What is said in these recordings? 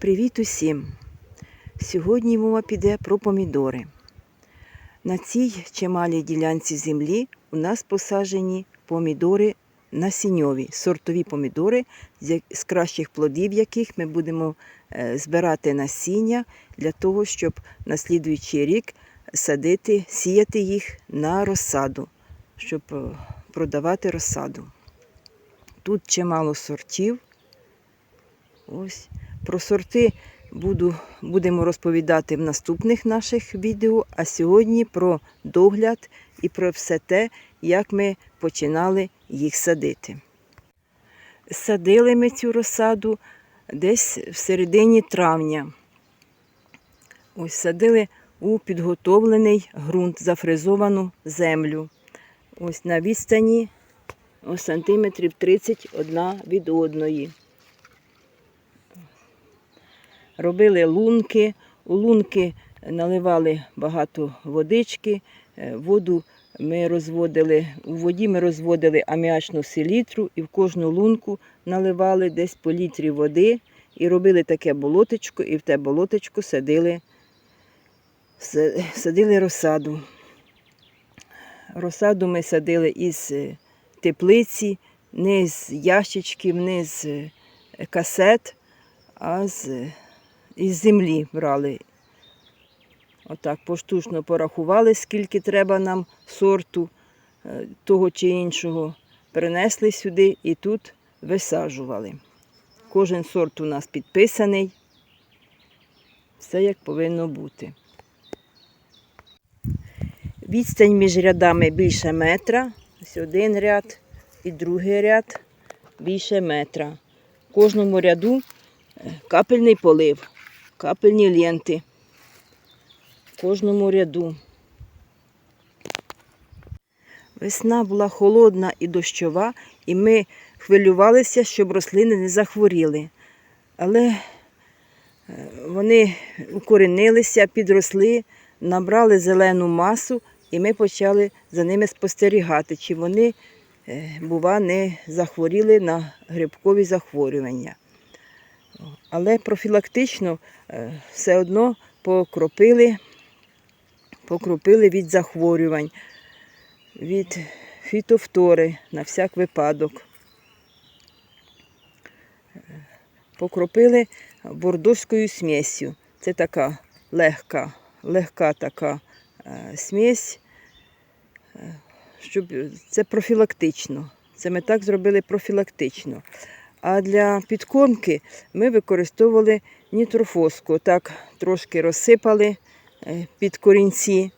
Привіт усім! Сьогодні мова піде про помідори. На цій чималій ділянці землі у нас посаджені помідори насіньові, сортові помідори, з кращих плодів яких ми будемо е, збирати насіння для того, щоб на слідуючий рік садити, сіяти їх на розсаду, щоб е, продавати розсаду. Тут чимало сортів. Ось. Про сорти буду, будемо розповідати в наступних наших відео, а сьогодні про догляд і про все те, як ми починали їх садити. Садили ми цю розсаду десь в середині травня. Ось садили у підготовлений ґрунт, зафрезовану землю. Ось на відстані сантиметрів 30 одна від одної. Робили лунки, у лунки наливали багато водички, е, воду ми розводили, у воді ми розводили аміачну селітру і в кожну лунку наливали десь по літрі води і робили таке болотечко, і в те болотечко садили, садили розсаду. Розсаду ми садили із е, теплиці, не з ящичків, не з е, касет, а з, із землі брали. Отак поштучно порахували, скільки треба нам сорту е, того чи іншого. Принесли сюди і тут висаджували. Кожен сорт у нас підписаний. Все як повинно бути. Відстань між рядами більше метра. Ось один ряд і другий ряд більше метра. В кожному ряду е, капельний полив, капельні ленти. В кожному ряду. Весна була холодна і дощова, і ми хвилювалися, щоб рослини не захворіли. Але е, вони укоренилися, підросли, набрали зелену масу, і ми почали за ними спостерігати, чи вони, е, бува, не захворіли на грибкові захворювання. Але профілактично е, все одно покропили, покропили від захворювань, від фітофтори на всяк випадок. Покропили бордоською смесю. Це така легка, легка така е, смесь, е, щоб це профілактично. Це ми так зробили профілактично. А для підкормки ми використовували нітрофоску. Так трошки розсипали е, під корінці,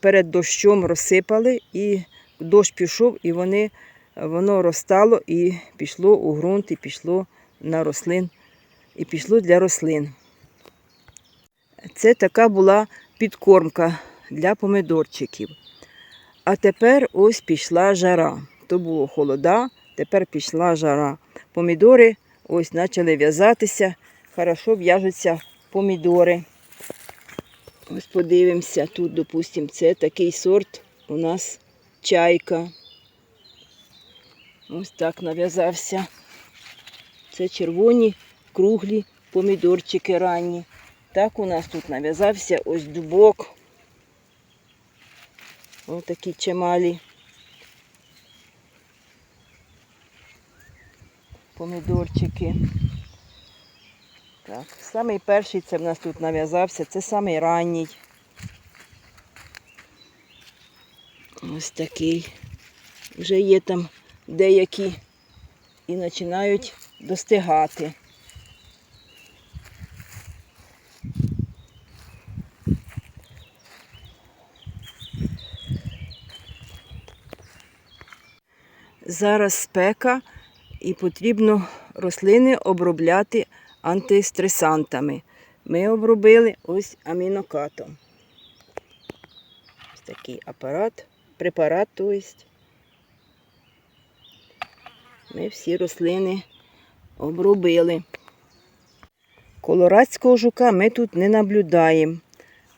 перед дощом розсипали, і дощ пішов, і вони, воно розтало і пішло у ґрунт, і пішло на рослин, і пішло для рослин. Це така була підкормка для помидорчиків. А тепер ось пішла жара. То було холода, тепер пішла жара. Помідори ось почали в'язатися. Хорошо в'яжуться помідори. Ось подивимося, тут, допустимо, це такий сорт у нас чайка. Ось так нав'язався. Це червоні, круглі помідорчики ранні. Так у нас тут нав'язався ось дубок. Ось такі чималі. Помідорчики. Так, самий перший це в нас тут нав'язався, це самий ранній. Ось такий. Вже є там деякі і починають достигати. Зараз спека і потрібно рослини обробляти антистресантами. Ми обробили ось амінокатом. Ось такий апарат, препарат. Ми всі рослини обробили. Колорадського жука ми тут не наблюдаємо,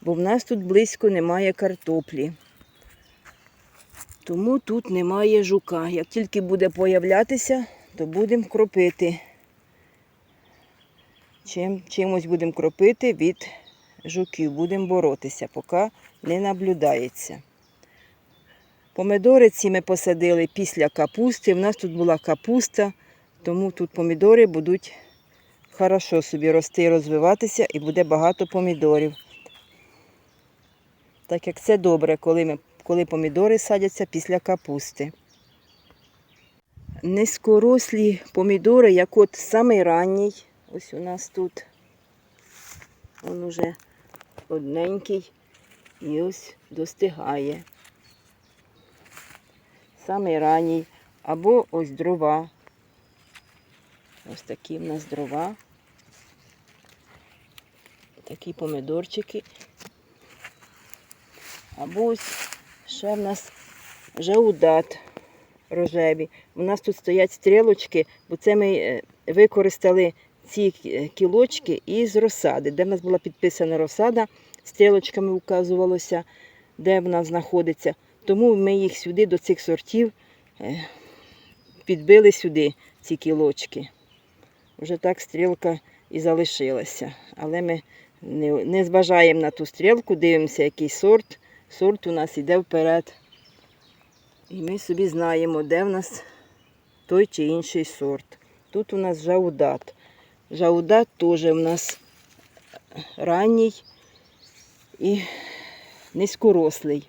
бо в нас тут близько немає картоплі. Тому тут немає жука. Як тільки буде появлятися, то будемо кропити. чим, чимось будемо кропити від жуків. Будемо боротися, поки не наблюдається. Помидори ці ми посадили після капусти. У нас тут була капуста, тому тут помідори будуть хорошо собі рости і розвиватися, і буде багато помідорів. Так як це добре, коли, ми, коли помідори садяться після капусти. Низькорослі помідори, як от самий ранній, ось у нас тут. Він уже одненький і ось достигає. Самий ранній. Або ось дрова. Ось такі в нас дрова. Такі помидорчики. Або ось ще в нас жаудат рожеві. У нас тут стоять стрілочки, бо це ми е, використали ці е, кілочки із розсади, де в нас була підписана розсада, стрілочками вказувалося, де вона знаходиться. Тому ми їх сюди, до цих сортів, е, підбили сюди, ці кілочки. Вже так стрілка і залишилася. Але ми не зважаємо на ту стрілку, дивимося, який сорт. Сорт у нас йде вперед. І ми собі знаємо, де в нас той чи інший сорт. Тут у нас жаудат. Жаудат теж у нас ранній і низькорослий.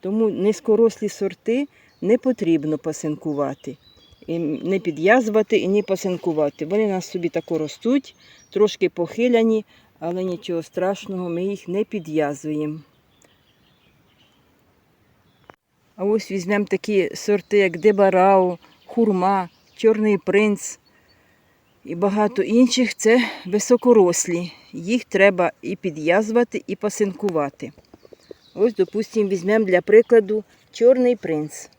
Тому низькорослі сорти не потрібно пасинкувати. І не підв'язувати і не пасинкувати. Вони нас собі тако ростуть, трошки похиляні, але нічого страшного, ми їх не підв'язуємо. А ось візьмемо такі сорти, як Дебарау, Хурма, Чорний принц і багато інших. Це високорослі. Їх треба і підв'язувати, і пасинкувати. Ось, допустимо, візьмемо для прикладу Чорний принц.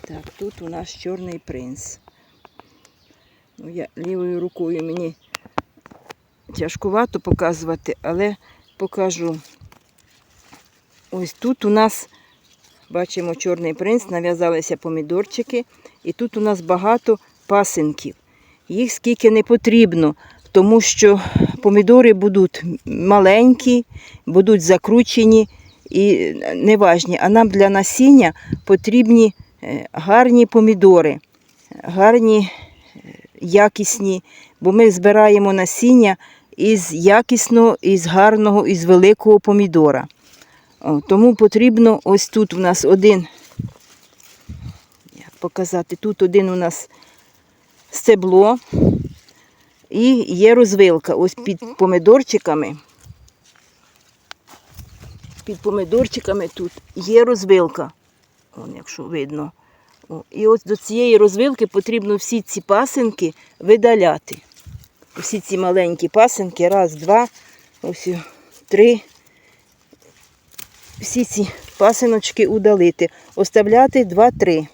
Так, тут у нас Чорний принц. Ну, я лівою рукою мені тяжкувато показувати, але покажу. Ось тут у нас, бачимо, чорний принц, нав'язалися помідорчики, і тут у нас багато пасинків. Їх скільки не потрібно, тому що помідори будуть маленькі, будуть закручені і неважні. А нам для насіння потрібні е, гарні помідори, гарні, е, якісні, бо ми збираємо насіння із якісного, із гарного, із великого помідора. Тому потрібно ось тут у нас один, як показати, тут один у нас стебло і є розвилка. Ось під помидорчиками. Під помидорчиками тут є розвилка. Вон, якщо видно. О, і ось до цієї розвилки потрібно всі ці пасинки видаляти. Всі ці маленькі пасинки, раз, два, ось три всі ці пасиночки удалити, оставляти 2-3.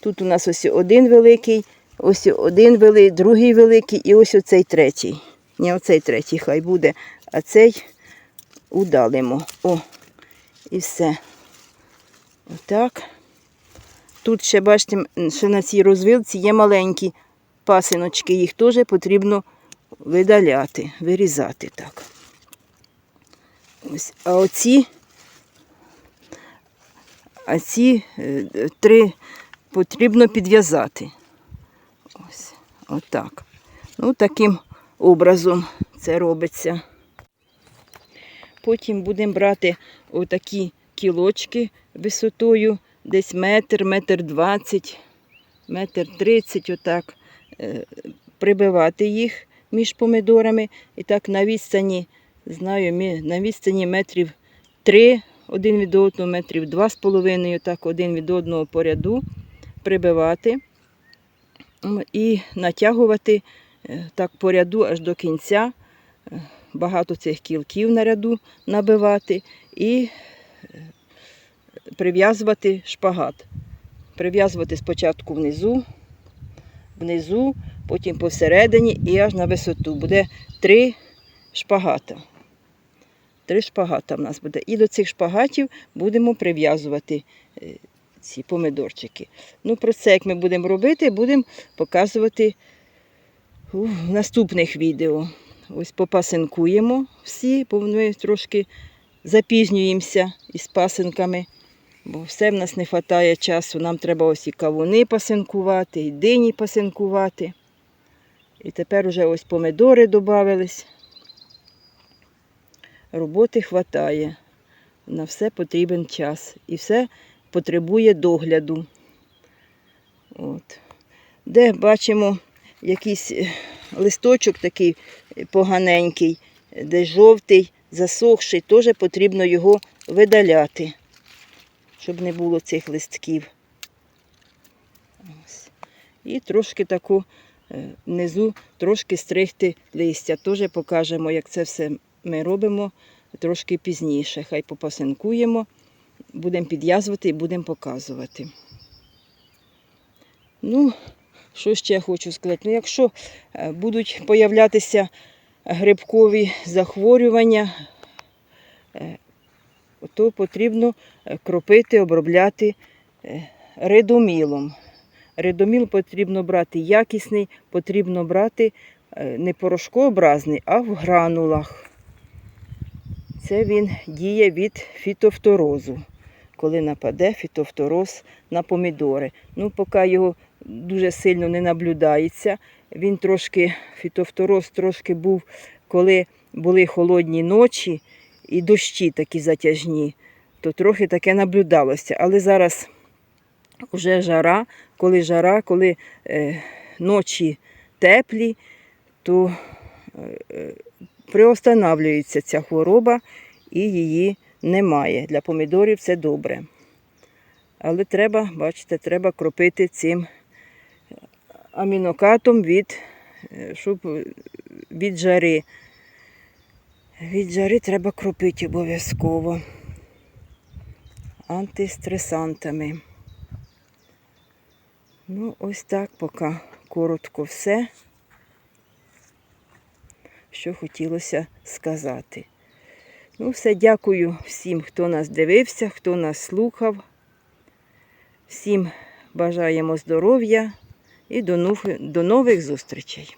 Тут у нас ось один великий, ось один великий, другий великий і ось оцей третій. Ні, оцей третій хай буде, а цей удалимо. О, і все. Отак. Тут ще, бачите, що на цій розвилці є маленькі пасиночки, їх теж потрібно видаляти, вирізати так. Ось. А оці, а ці е, три потрібно підв'язати. Ось, отак. Ну, таким образом це робиться. Потім будемо брати отакі кілочки висотою, десь метр, метр двадцять, метр тридцять, отак, е, прибивати їх між помидорами. І так на відстані знаю, на відстані метрів 3 один від одного, метрів 2,5, так один від одного по ряду прибивати і натягувати е, так по ряду аж до кінця. Е, Багато цих кілків на ряду набивати і е, прив'язувати шпагат. Прив'язувати спочатку внизу, внизу, потім посередині і аж на висоту. Буде три шпагата. Три шпагата в нас буде. І до цих шпагатів будемо прив'язувати е, ці помидорчики. Ну, про це, як ми будемо робити, будемо показувати у наступних відео. Ось попасинкуємо всі, бо ми трошки запізнюємося із пасинками, бо все в нас не вистачає часу. Нам треба ось і кавуни пасинкувати, і дині пасинкувати. І тепер уже ось помидори додавались. Роботи вистачає. На все потрібен час. І все потребує догляду. От. Де бачимо якийсь е, листочок такий поганенький, де жовтий, засохший, теж потрібно його видаляти, щоб не було цих листків. І трошки таку е, внизу трошки стригти листя. Теж покажемо, як це все ми робимо трошки пізніше. Хай попасинкуємо, будемо підв'язувати і будемо показувати. Ну, що ще я хочу сказати? Ну, якщо е, будуть появлятися грибкові захворювання, е, то потрібно е, кропити, обробляти редомілом. Редоміл потрібно брати якісний, потрібно брати не порошкообразний, а в гранулах. Це він діє від фітофторозу, коли нападе фітофтороз на помідори. Ну, поки його дуже сильно не наблюдається. Він трошки, фітофтороз трошки був, коли були холодні ночі і дощі такі затяжні, то трохи таке наблюдалося. Але зараз вже жара, коли жара, коли е, ночі теплі, то е, е, приостанавлюється ця хвороба і її немає. Для помідорів це добре. Але треба, бачите, треба кропити цим амінокатом від, е, щоб е, від жари. Від жари треба кропити обов'язково. Антистресантами. Ну, ось так поки коротко все, що хотілося сказати. Ну, все, дякую всім, хто нас дивився, хто нас слухав. Всім бажаємо здоров'я і до нових, зустрічей.